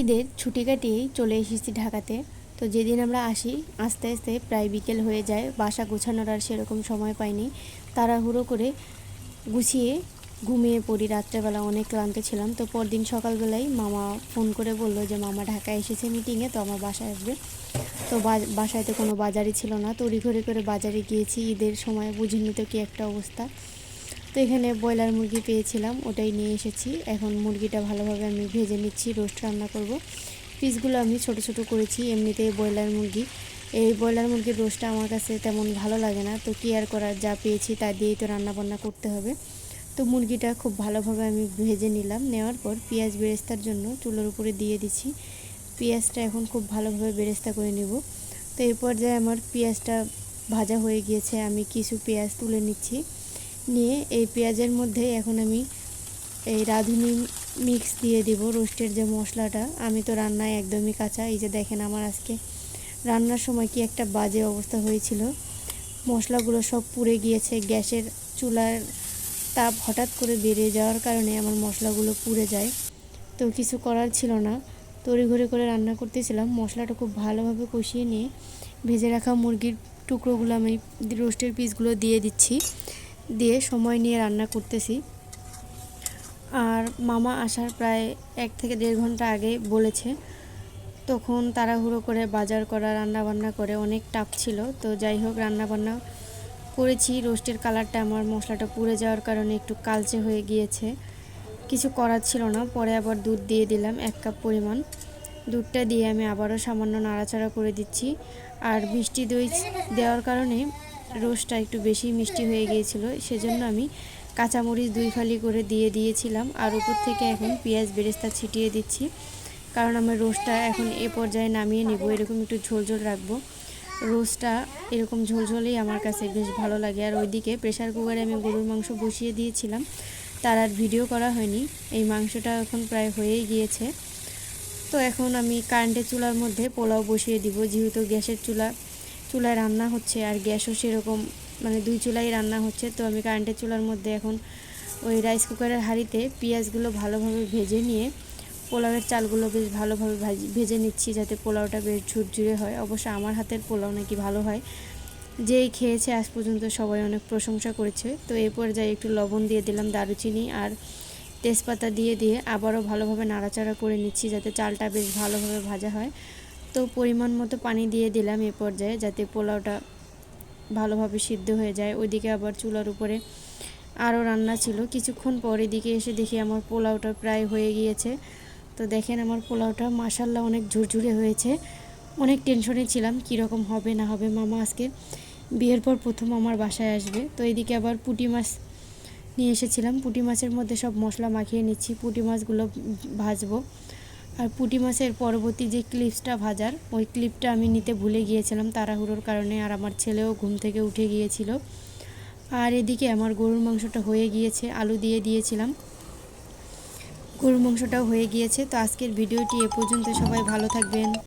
ঈদের ছুটি কাটিয়েই চলে এসেছি ঢাকাতে। তো যেদিন আমরা আসি, আস্তে আস্তে প্রায় বিকেল হয়ে যায়, বাসা গোছানোর আর সেরকম সময় পাইনি। তাড়াহুড়ো করে গুছিয়ে ঘুমিয়ে পড়ি। রাত্রেবেলা অনেক ক্লান্ত ছিলাম। তো পরদিন সকালবেলায় মামা ফোন করে বলল যে, মামা ঢাকায় এসেছে মিটিংয়ে তো আমার বাসায় আসবে। তো বাসায় তো কোনো বাজারই ছিল না। তড়িঘড়ি করে বাজারে গিয়েছি। ঈদের সময় বুঝিনি তো কি একটা অবস্থা। তো এখানে ব্রয়লার মুরগি পেয়েছিলাম, ওটাই নিয়ে এসেছি। এখন মুরগিটা ভালোভাবে আমি ভেজে নিচ্ছি, রোস্ট রান্না করব। পিসগুলো আমি ছোট ছোট করেছি, এমনিতেই ব্রয়লার মুরগি। এই ব্রয়লার মুরগির রোস্টটা আমার কাছে তেমন ভালো লাগে না, তো কি আর করার, যা পেয়েছি তা দিয়েই তো রান্না বান্না করতে হবে। তো মুরগিটা খুব ভালোভাবে আমি ভেজে নিলাম, নেওয়ার পর পেঁয়াজ বেরেস্তার জন্য চুলোর উপরে দিয়ে দিচ্ছি। পেঁয়াজটা এখন খুব ভালোভাবে বেরেস্তা করে নেব। তো এই পর্যায়ে আমার পেঁয়াজটা ভাজা হয়ে গিয়েছে, আমি কিছু পেঁয়াজ তুলে নিচ্ছি। নিয়ে এই পেঁয়াজের মধ্যে এখন আমি এই রাঁধুনি মিক্স দিয়ে দিব, রোস্টের যে মশলাটা। আমি তো রান্নায় একদমই কাঁচা। এই যে দেখেন আমার আজকে রান্নার সময় কি একটা বাজে অবস্থা হয়েছিল। মশলাগুলো সব পুড়ে গিয়েছে, গ্যাসের চুলার তাপ হঠাৎ করে বেড়ে যাওয়ার কারণে আমার মশলাগুলো পুড়ে যায়। তো কিছু করার ছিল না। তড়িঘড়ি করে রান্না করতেছিলাম। মশলাটা খুব ভালোভাবে কষিয়ে নিয়ে ভেজে রাখা মুরগির টুকরোগুলো আমি রোস্টের পিসগুলো দিয়ে দিচ্ছি। দিয়ে সময় নিয়ে রান্না করতেছি। আর মামা আসার প্রায় এক থেকে দেড় ঘণ্টা আগে বলেছে। তখন তাড়াহুড়ো করে বাজার করা রান্না বান্না করে অনেক টাফ ছিল। তো যাই হোক রান্না বান্না করেছি। রোস্টের কালারটা আমার মশলাটা পুড়ে যাওয়ার কারণে একটু কালচে হয়ে গিয়েছে। কিছু করার ছিল না। পরে আবার দুধ দিয়ে দিলাম এক কাপ পরিমাণ। দুধটা দিয়ে আমি আবারও সামান্য নাড়াচাড়া করে দিচ্ছি। আর মিষ্টি দই দেওয়ার কারণে রোস্টটা একটু বেশি মিষ্টি হয়ে গিয়েছিল, সেজন্য আমি কাঁচামরিচ দুই ফালি করে দিয়ে দিয়েছিলাম, আর উপর থেকে এখন পেঁয়াজ বেরেস্তা ছিটিয়ে দিচ্ছি, কারণ আমার রোস্টটা এখন এ পর্যায়ে নামিয়ে নেব, এরকম একটু ঝোল ঝোল রাখব। রোস্টটা এরকম ঝোলঝোলেই আমার কাছে বেশ ভালো লাগে, আর ওইদিকে প্রেশার কুকারে আমি গরুর মাংস বসিয়ে দিয়েছিলাম, তার আর ভিডিও করা হয়নি, এই মাংসটা এখন প্রায় হয়েই গিয়েছে। তো এখন আমি কারেন্টের চুলার মধ্যে পোলাও বসিয়ে দিব, যেহেতু গ্যাসের চুলা চুলায় রান্না হচ্ছে আর গ্যাসও সেরকম মানে দুই চুলাই রান্না হচ্ছে। তো আমি কারেন্টের চুলার মধ্যে এখন ওই রাইস কুকারের হাঁড়িতে পেঁয়াজগুলো ভালোভাবে ভেজে নিয়ে পোলাওয়ের চালগুলো বেশ ভালোভাবে ভাজি নিচ্ছি যাতে পোলাওটা বেশ ঝুরঝুরে হয়। অবশ্য আমার হাতের পোলাও নাকি ভালো হয়। যেই খেয়েছে আজ পর্যন্ত সবাই অনেক প্রশংসা করেছে। তো এই পর্যায়ে একটু লবণ দিয়ে দিলাম দারুচিনি আর তেজপাতা দিয়ে দিয়ে আবারও ভালোভাবে নাড়াচাড়া করে নিচ্ছি যাতে চালটা বেশ ভালোভাবে ভাজা হয়। তো পরিমাণ মতো পানি দিয়ে দিলাম এ পর্যায়ে যাতে পোলাওটা ভালোভাবে সিদ্ধ হয়ে যায়। ওইদিকে আবার চুলার উপরে আরও রান্না ছিল। কিছুক্ষণ পর এদিকে এসে দেখি আমার পোলাওটা প্রায় হয়ে গিয়েছে। তো দেখেন আমার পোলাওটা মাসাল্লাহ অনেক ঝুরঝুরে হয়েছে। অনেক টেনশনে ছিলাম কীরকম হবে না হবে। মামা আজকে বিয়ের পর প্রথম আমার বাসায় আসবে। তো এদিকে আবার পুঁটি মাছ নিয়ে এসেছিলাম। পুঁটি মাছের মধ্যে সব মশলা মাখিয়ে নিচ্ছি। পুঁটি মাছগুলো ভাজবো। আর পুঁটি মাছের পরবর্তী যে ক্লিপসটা ভাজার, ওই ক্লিপটা আমি নিতে ভুলে গিয়েছিলাম তাড়াহুড়োর কারণে আর আমার ছেলেও ঘুম থেকে উঠে গিয়েছিল। আর এদিকে আমার গরুর মাংসটা হয়ে গিয়েছে, আলু দিয়ে দিয়েছিলাম। গরুর মাংসটাও হয়ে গিয়েছে, তো আজকের ভিডিওটি এ পর্যন্ত, সবাই ভালো থাকবেন।